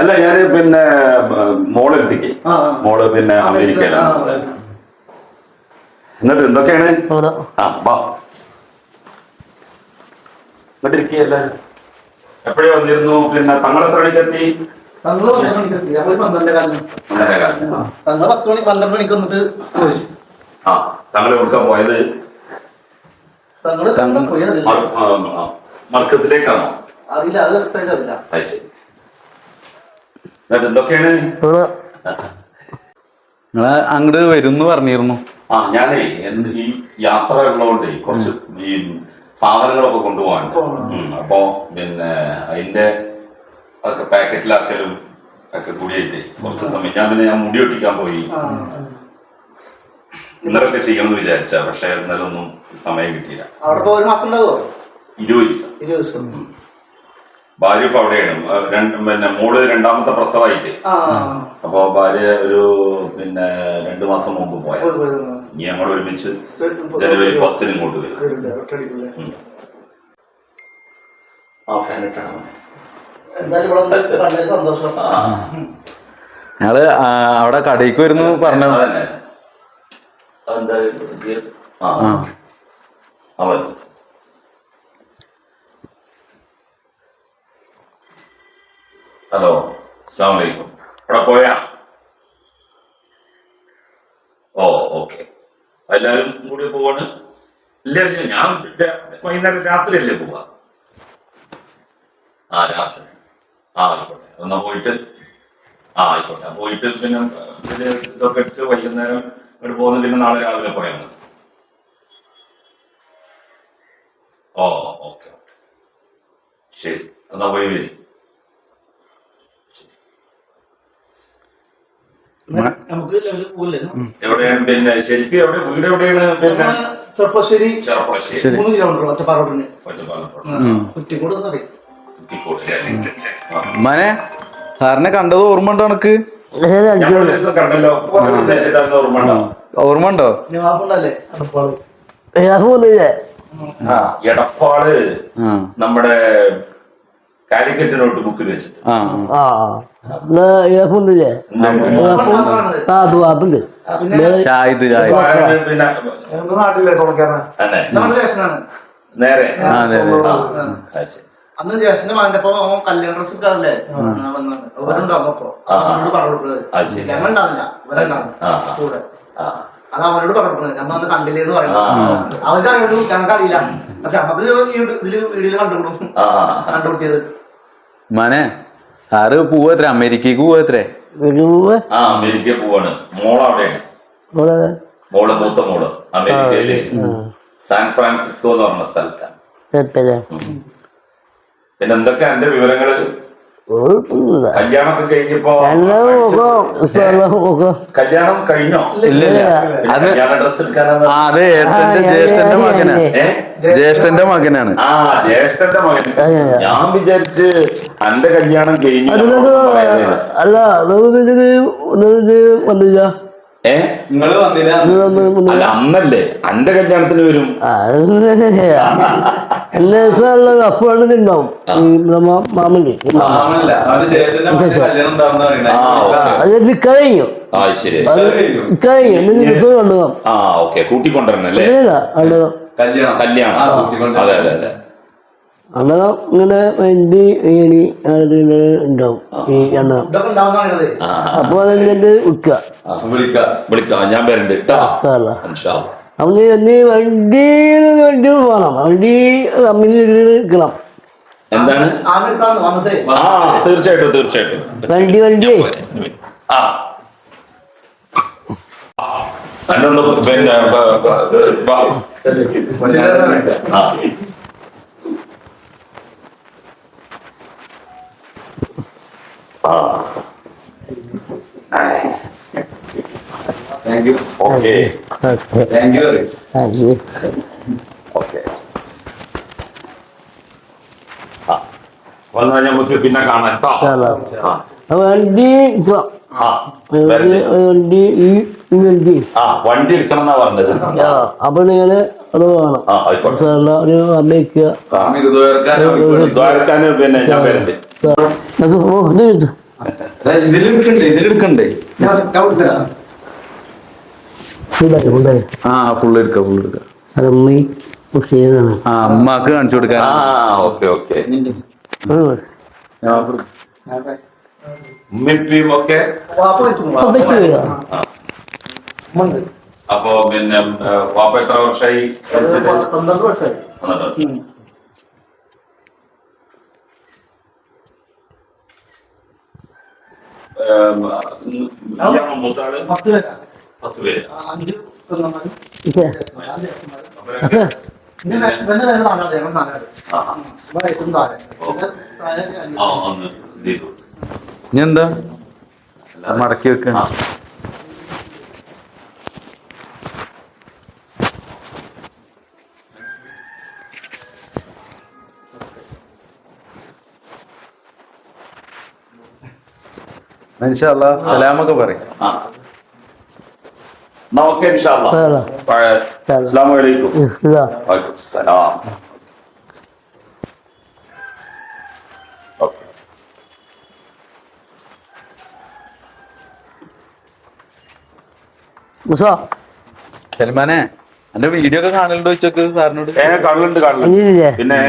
അല്ല ഞാൻ പിന്നെ മോളെടുത്തേക്ക്. മോൾ പിന്നെ അമേരിക്ക അമേരിക്കയിലാണ്. എന്നിട്ട് എന്തൊക്കെയാണ്? ആ വാ എന്നിട്ട് ഇരിക്കുക എല്ലാരും. എപ്പോഴേ വന്നിരുന്നു? പിന്നെ തങ്ങളെ മണിക്കെത്തി? തങ്ങളെ പന്ത്രണ്ട് അപ്പൊ പന്ത്രണ്ടേ കാലം. തങ്ങൾ പത്ത് മണി പന്ത്രണ്ട് മണിക്ക് വന്നിട്ട് പോയി. ആ തങ്ങൾ കൊടുക്കാൻ പോയത്? തങ്ങൾ തങ്ങൾ പോയി അറിയില്ല മർ- ആ, ആ, മർക്കസിലേക്കാണോ? അറിയില്ല അത് അറിയില്ല എന്നിട്ട് എന്തൊക്കെയാണ്? നിങ്ങൾ അങ്ങോട്ട് വരും എന്ന് പറഞ്ഞിരുന്നു. ആ ഞാനേ എന്ത് ഈ യാത്ര ഉള്ളതുകൊണ്ട് കുറച്ച് ഈ സാധനങ്ങളൊക്കെ കൊണ്ടുപോകാൻ അപ്പോ പിന്നെ അതിന്റെ ഒക്കെ പാക്കറ്റിലാക്കലും ഒക്കെ കൂടിയായിട്ടേ കുറച്ച് സമയം. ഞാൻ പിന്നെ ഞാൻ മുടി ഒട്ടിക്കാൻ പോയി. ഇന്നലൊക്കെ ചെയ്യണമെന്ന് വിചാരിച്ച പക്ഷെ ഇന്നലെ ഒന്നും സമയം കിട്ടിയില്ല. അവിടെ ഇപ്പൊ ഒരു മാസം ഇരുപത് ദിവസം. ഇരുപത് ദിവസം. ഭാര്യ ഇപ്പൊ അവിടെയാണ്. രണ്ട് പിന്നെ മോൾ രണ്ടാമത്തെ പ്രസവമായിട്ട് ആ. അപ്പൊ ഭാര്യ ഒരു പിന്നെ രണ്ടു മാസം മുമ്പ് പോയ. ഇനി ഞങ്ങൾ ഒരുമിച്ച് ജനുവരി പത്തിന് ഇങ്ങോട്ട് വരും. ഞങ്ങൾ അവിടെ കടയിക്ക് വരുന്നു പറഞ്ഞു അതന്നെ അതെന്താ ഇത്? ആ ആ അവൻ ഹലോ അസ്സാം വലൈക്കും അവിടെ പോയാ? ഓ ഓക്കെ. എല്ലാവരും കൂടി പോവാണ്. ഇല്ല ഞാൻ വൈകുന്നേരം രാത്രി അല്ലേ പോവാ? ആ രാത്രി. ആ ആയിക്കോട്ടെ. എന്നാ പോയിട്ട്? ആ ആയിക്കോട്ടെ. പോയിട്ട് പിന്നെ ഇതൊക്കെ എടുത്ത് വൈകുന്നേരം ഇങ്ങോട്ട് പോകുന്നു പിന്നെ നാളെ രാവിലെ പോയാൽ മതി ഓ ഓക്കെ ഓക്കെ. ശരി എന്നാ പോയി വരി. എവിടെ പിന്നെ ശരിക്കും എവിടെ വീട് എവിടെയാണ് പിന്നെ? ചെറുപ്പശ്ശേരി ചെറുപ്പശ്ശേരി ശരി. മൂന്ന് കിലോമീറ്റർ ഒറ്റപ്പാറോട്ടിന്. ഒറ്റപ്പാലം കുറ്റിക്കോട് സാറിനെ കണ്ടത് ഓർമ്മ ഉണ്ടോ എനക്ക് ഓർമ്മ ഉണ്ടോ? എടപ്പാൾ. നമ്മുടെ കാലിക്കറ്റ് നോട്ട് ബുക്കിൽ വെച്ചിട്ട്. പിന്നെ നേരെ. അന്ന് ജേഷന്റെ മകന്റെ അവൻ കല്യാണ ഡ്രസ് ഇട്ടാണല്ലേ അവരുണ്ടാവും അപ്പൊ ആ. അവനോട് പറഞ്ഞു കൊടുക്കുന്നത്. ഞങ്ങൾ ഉണ്ടാവില്ല. കൂടെ. അത് അവനോട് പറഞ്ഞു കൊടുക്കുന്നത്. ഞമ്മ അന്ന് കണ്ടില്ലേന്ന് പറയുന്നത് അവർക്ക് അറിയുള്ളൂ. ഞങ്ങൾക്ക് അറിയില്ല പക്ഷെ നമുക്ക് ഇതിൽ വീഡിയോയിൽ കണ്ടുപിടും ആ, മനെ കണ്ടുപിടിയത് ഉമ്മാനെ സാറ് പോവത്രേ? അമേരിക്കക്ക് പോവത്രേ ആ അമേരിക്ക പോവാണ്. മോൾ അവിടെയാണ് അവിടെ മോൾ മൂത്ത മോൾ. അമേരിക്കയിൽ. സാൻ ഫ്രാൻസിസ്കോ എന്ന് പറഞ്ഞ സ്ഥലത്താണ്. പിന്നെ എന്തൊക്കെ എന്റെ വിവരങ്ങൾ? കല്യാണമൊക്കെ കഴിഞ്ഞപ്പോ കല്യാണം കഴിഞ്ഞോ? കല്യാണ ഡ്രസ് എടുക്കാനാ ആ അത് ഏട്ടന്റെ ജ്യേഷ്ഠന്റെ മകനാ. ഏ? ജ്യേഷ്ഠന്റെ മകനാണ്. ആ ജ്യേഷ്ഠന്റെ മകൻ. ഞാൻ വിചാരിച്ച് എന്റെ കല്യാണം കഴിഞ്ഞു അല്ല വന്നില്ല? ഏ? നിങ്ങൾ വന്നില്ല. ഇത് വന്ന് വന്ന് അല്ല അന്നല്ലേ അന്റെ കല്യാണത്തിന് വരും. എല്ലാ ദിവസമുള്ള അപ്പോഴാണ് ഉണ്ടാവും ഈ നമ്മുടെ മാ- മാമന്റെ അത് കഴിഞ്ഞു കഴിഞ്ഞു ദിവസം കൊണ്ടുപോകാം. ആ ഓക്കെ. കല്യാണം. കല്യാണം. അതെ അതെ അതെ. അങ്ങനെ ഇങ്ങനെ വേണ്ടി ഇനി ഉണ്ടാവും. ഈ അണ്ണകം അപ്പൊ ഉക്കുക വിളിക്കാം. വിളിക്കാം. ഞാൻ വരണ്ട് കേട്ടോ. അപ്പൊ നീ നീ വണ്ടി വണ്ടി പോകണം വണ്ടി കമ്പനി നിൽക്കണം എന്താണ് ആ തീർച്ചയായിട്ടും തീർച്ചയായിട്ടും വണ്ടി വണ്ടി ആ പിന്നെ. ആ. ആ. Thank you okay thank you okay ആ. വന്നാൽ നമുക്ക് പിന്നെ കാണാം കേട്ടോ വണ്ടി വണ്ടി. വണ്ടി. ആ വണ്ടി എടുക്കണം എന്നാ പറഞ്ഞത് അപ്പൊ നിങ്ങൾ അത് വേണം. ഒരു അമ്മയ്ക്ക് പിന്നെ ഞാൻ വരണ്ട്. ഇതിലെടുക്കണ്ടേ ഇതിലെടുക്കണ്ടേ? ഉണ്ടായി ഉണ്ടായി ആ ഫുള്ള് എടുക്ക ഫുള്ള് എടുക്ക അത് ഉമ്മി മുസ്ലിമാണ് ആ അമ്മയ്ക്ക് കാണിച്ചു കൊടുക്കാൻ ആ ഓക്കെ ഓക്കെ ഉമ്മിപ്പിയും ഒക്കെ. അപ്പൊ പിന്നെ വാപ്പ എത്ര വർഷമായി? പന്ത്രണ്ട് വർഷമായി മൂത്താൾ പത്ത് പേരാ പത്ത് പേര്. ഇനി എന്താ? മടക്കി വെക്ക. മനുഷ്യ മനുഷ്യല്ല സലാമൊക്കെ പറയും ആ. എന്നാ ഓക്കെ ഇൻഷാല്ലാ. അതാ. പഴയ- അസ്സലാമു അലൈക്കും ഉം, ഇതാ. വലൈക്കും സലാം ഓക്കെ. മുസാ. സൽമാനെ എന്റെ വീഡിയോ ഒക്കെ കാണലുണ്ടോ ചോക്ക് സാറിനോട്? കാണലുണ്ട് കാണലുണ്ട്. പിന്നെ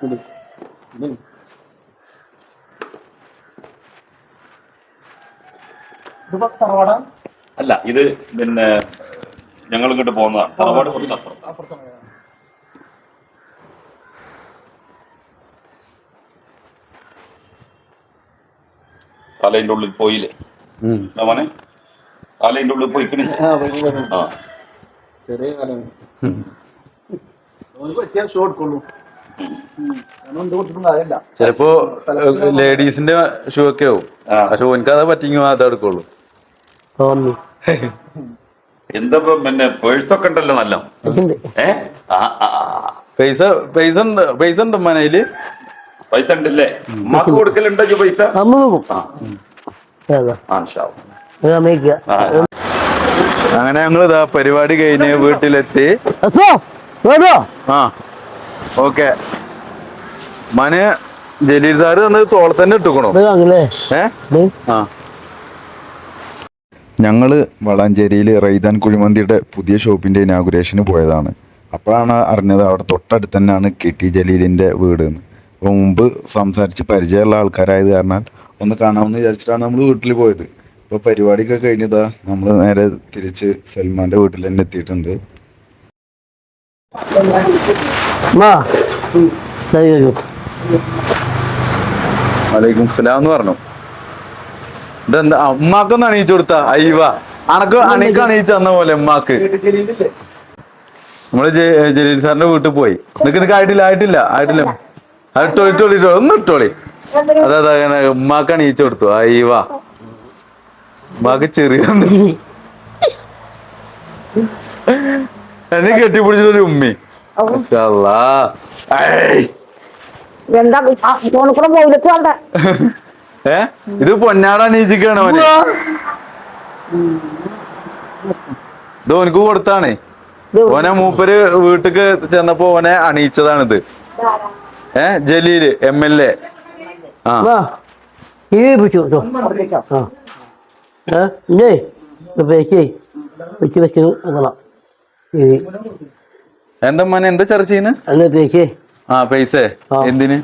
പിന്നെ? ഇതിപ്പോ അല്ല ഇത് പിന്നെ ഞങ്ങൾ ഇങ്ങോട്ട് പോകുന്നതാണ്. തറവാട് കുറച്ച് അപ്പുറം അപ്പുറത്താണ്. തലേന്റെ ഉള്ളിൽ പോയില്ലേ? മോനെ? തലേന്റെ ഉള്ളിൽ പോയിക്കണേ. ആ, വലിയ കാലം. ആ. ചെറിയ ചിലപ്പോ ലേഡീസിന്റെ ഷൂ ഒക്കെ ആവും. പക്ഷെ ഓനക്ക് അത് പറ്റിങ്ങോ അത് എടുക്കുള്ളൂ എന്താ പിന്നെ പേഴ്സൊക്കെ ഉണ്ടല്ലോ നല്ല? ഉണ്ട്. ആ ആ, ആ. പൈസ പൈസ ഉണ്ട് പൈസ ഉണ്ട് മനയിൽ പൈസ ഉണ്ടല്ലേ? ഉമ്മാക്ക് കൊടുക്കലുണ്ടോ ഈ പൈസ? അങ്ങനെ ഞങ്ങൾ ഇതാ പരിപാടി കഴിഞ്ഞ് വീട്ടിലെത്തി. ആ. ഓക്കെ. മനെ ജലീൽ സാറ് തന്നെ തോളെ തന്നെ ഇട്ടുക്കണോ? ഇത് വാങ്ങില്ലേ? ഏ? ഇത്? ആ. ഞങ്ങൾ വളാഞ്ചേരിയിൽ റൈദാൻ കുഴിമന്തിയുടെ പുതിയ ഷോപ്പിന്റെ ഇനാഗുരേഷന് പോയതാണ്. അപ്പോഴാണ് അറിഞ്ഞത് അവിടെ തൊട്ടടുത്ത് തന്നെയാണ് കെ ടി ജലീലിന്റെ വീട് എന്ന്. അപ്പോൾ മുമ്പ് സംസാരിച്ച് പരിചയമുള്ള ആൾക്കാരായത് കാരണം ഒന്ന് കാണാമെന്ന് വിചാരിച്ചിട്ടാണ് നമ്മൾ വീട്ടിൽ പോയത്. ഇപ്പോൾ പരിപാടിയൊക്കെ കഴിഞ്ഞതാ. നമ്മൾ നേരെ തിരിച്ച് സൽമാന്റെ വീട്ടിൽ തന്നെ എത്തിയിട്ടുണ്ട്. മാ വലൈക്കും സലാം എന്ന് പറഞ്ഞു. ഇതെന്താ? ആ, ഉമ്മാക്കൊന്ന് അണിയിച്ചു കൊടുത്ത. അയ്യവ. അണക്ക് അണിക്ക് അണിയിച്ചു തന്ന പോലെ ഉമ്മാക്ക്. ജലീലില്ലേ? നമ്മൾ ജലീൽ സാറിന്റെ വീട്ടിൽ പോയി. നിനക്ക് നിനക്ക് ആയിട്ടില്ല ആയിട്ടില്ല ആയിട്ടില്ല. അത് ഇട്ടോളി ഇട്ടോളി ഇട്ടോളി. ഒന്ന് ഇട്ടോളി. അതെ അതെ അങ്ങനെ ഉമ്മാക്ക് അണിയിച്ചു കൊടുത്തു. അയ്യവ. ഉമ്മാക്ക് ചെറിയ എന്നെ കെട്ടിപ്പിടിച്ചൊരു ഉമ്മി. എന്താ വേണ്ട ഏ? ഇത് പൊന്നാട അണിയിച്ചിക്കാണ് അവന്. ഇത് ഓനക്ക് കൊടുത്താണ്. ഓനെ മൂപ്പര് വീട്ടിക്ക് ചെന്നപ്പോ ഓനെ അണിയിച്ചതാണിത്. ഏ? Jaleel M L A. ആ. ഏ? വെച്ച് വെച്ച് നോക്കണം എന്താ മോനെ എന്താ ചർച്ച ചെയ്യുന്നത് ആ പൈസ. എന്തിന്?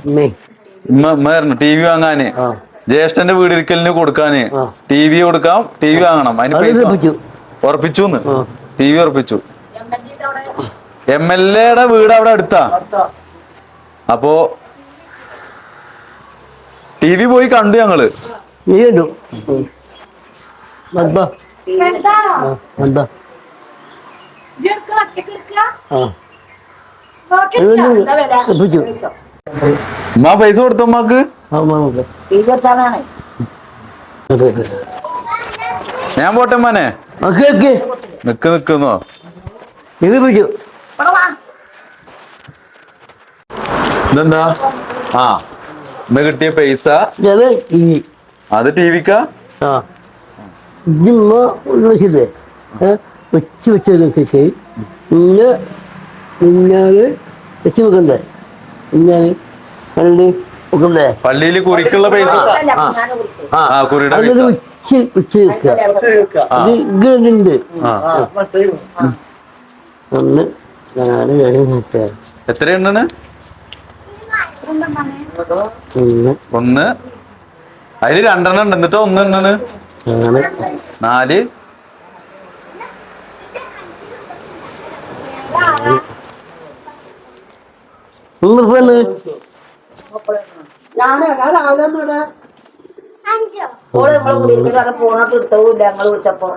ടി വി വാങ്ങാന്. ജ്യേഷ്ഠന്റെ വീടിരിക്കലിന് കൊടുക്കാന്. ടി വി കൊടുക്കാം ടി വി വാങ്ങണം. അതിന് പൈസ ഉറപ്പിച്ചു. ടി വി ഉറപ്പിച്ചു. എം എൽ എയുടെ വീട് അവിടെ അടുത്താ. അപ്പോ ടി വി പോയി കണ്ടു ഞങ്ങൾ. എന്താ ആ എന്താ ഉമ്മ പൈസ കൊടുത്തു അമ്മയ്ക്ക് ഞാൻ പോട്ടെ മോനെ നിക്ക് നിക്കുന്നോ ഇത് പിടിച്ചു ഇതെന്താ? ആ ഇന്ന് കിട്ടിയ പൈസ. അത് ടി വിക്കാ? ആ. ഇമ്മ വിളിച്ചില്ലേ ഏ വെച്ച് വെച്ച് വെച്ചിട്ട് ഇന്ന് മിന്നാൽ വെച്ച് വെക്കണ്ടേ? മിന്നാൽ കണ്ട് വെക്കണ്ടേ? പള്ളിയിൽ കുറിക്കുള്ള പൈസ ആ കുറിയുടെ പൈസ. വെക്കുക. ആ. ഇത് മനസ്സിലായി. ഒന്ന് നാല് എട്ട്. എത്ര എണ്ണാണ് ഒന്ന്. ഒന്ന്. അതിൽ രണ്ടെണ്ണം ഉണ്ട്. എന്നിട്ടോ ഒന്ന് എണ്ണാണ് നാല്. ഓൾ നമ്മളെ കുടിയിരുന്നിട്ട് പോണോട്ട് ഞങ്ങൾ വിളിച്ചപ്പോ.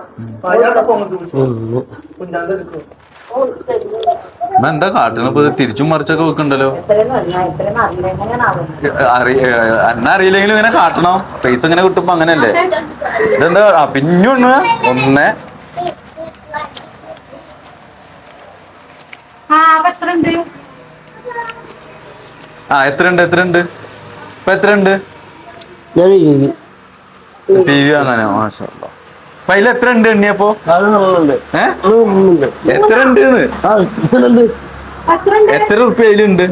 എന്താ കാട്ടിനെ തിരിച്ചും മറിച്ചൊക്കെ വെക്കണ്ടല്ലോ? അന്ന അറിയില്ലെങ്കിലും ഇങ്ങനെ കാട്ടണം? പൈസ ഇങ്ങനെ കിട്ടുമ്പോ അങ്ങനെയല്ലേ? ഇതെന്താ? ആ ഒന്നേ ഒന്ന്. ആ അപ്പൊ എത്ര ഉണ്ട് ആ എത്ര ഉണ്ട് എത്ര ഉണ്ട് ഇപ്പൊ എത്ര ഉണ്ട് ടി വി വാങ്ങാനോ മാഷാ. അപ്പൊ? അതിൽ എത്ര ഉണ്ട് എണ്ണിയപ്പോ എത്ര ഉണ്ട്? എത്ര ഉറുപ്പ്യ അതിലുണ്ട്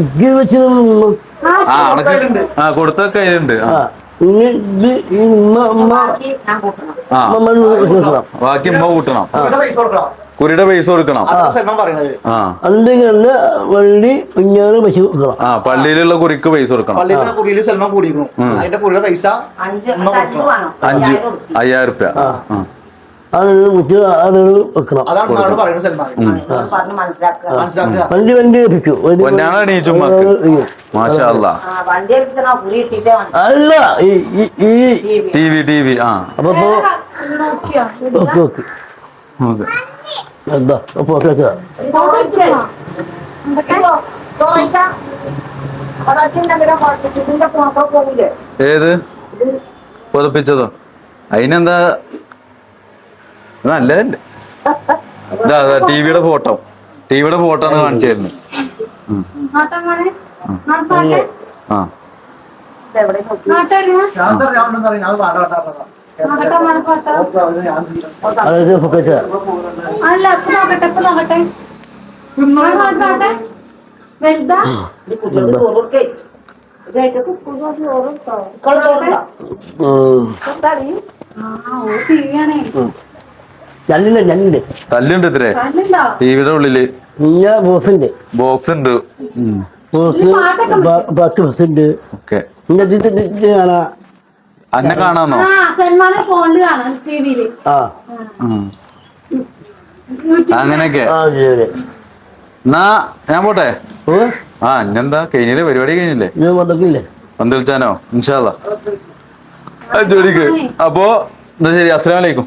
ആ അണക്ക് ആ കൊടുത്തൊക്കെ അതിലുണ്ട്. ബാക്കി ഉമ്മ കൂട്ടണം. കുരിയുടെ പൈസ കൊടുക്കണം. സൽമാൻ. ആ. വള്ളി കുഞ്ഞാറ് പശു വെക്കണം ആ പള്ളിയിലുള്ള കുറിക്ക് പൈസ കൊടുക്കണം. പള്ളിയിലെ കുറിയിൽ സൽമാൻ കൂടിയിരുന്നു അതിന്റെ കുറിയുടെ പൈസ അഞ്ച് കൊടുക്കണം. അയ്യായിരം. റുപ്യ ആ അത് മുറ്റ് അത് വെക്കണം. അതാണ് നമ്മളോട് പറയുന്നത് സൽമാൻ നിങ്ങൾ പറഞ്ഞ് മനസ്സിലാക്കുക. മനസ്സിലാക്കുക. വണ്ടി വണ്ടി വെച്ചു വണ്ടി പൊന്നാണ് എണീച്ചു മാഷാ അല്ലാ ആ വണ്ടി കുറി ഇട്ടിട്ടേ അല്ല ഈ ഈ ഈ ടി വി. ടി വി ആ. അപ്പൊ നോക്കിയോ? Okay okay. ഓക്കെ. എന്താ? അപ്പൊ ഏത്? പുതപ്പിച്ചതോ? അതിനെന്താ? നല്ലതല്ലേ? ഇതാ ടി വിയുടെ ഫോട്ടോ. ടി വിയുടെ ഫോട്ടോ ആണ് കാണിച്ചായിരുന്നു. തരുന്നത് ആ. എവിടെ നോക്കി നാട്ടരുമ ഞാൻ തന്നെ ഞാൻ ഉണ്ടെന്ന് അറിയാം. അത് വേണ്ട, വേണ്ട, വേണ്ട. നോക്കട്ടെ. മനക്കോട്ട ഓക്കെ, അത് ഞാൻ ചെയ്യാം. അതൊക്കെ ഓക്കെ അല്ല നോക്കട്ടെ നോക്കട്ടെ വലുതാ രണ്ടിണ്ട് രണ്ടിണ്ട് തല്ലുണ്ട് ഇത്രേ ടിവിയുടെ ഉള്ളിൽ. പിന്നെ ബോക്സ് ഉണ്ട് ബോക്സ് ഉണ്ട് പിന്നെ ഇത് ഇത് ഇത് കാണാ. അന്നെ കാണാന്നോ? ആ സൽമാനെ ഫോണിൽ കാണാം ടിവിയിൽ. ആ. അങ്ങനെയൊക്കെ. ആ ശരി. എന്നാ ഞാൻ പോട്ടെ? ആ എന്നെന്താ കഴിഞ്ഞില്ലേ? പരിപാടി കഴിഞ്ഞില്ലേ? ഇത് വന്നിട്ടില്ലേ? പന്ത് വിളിച്ചാനോ ഇൻഷാല്ല ജോലിക്ക്. അപ്പോ എന്താ ശരി. അസ്സലാമലൈക്കും.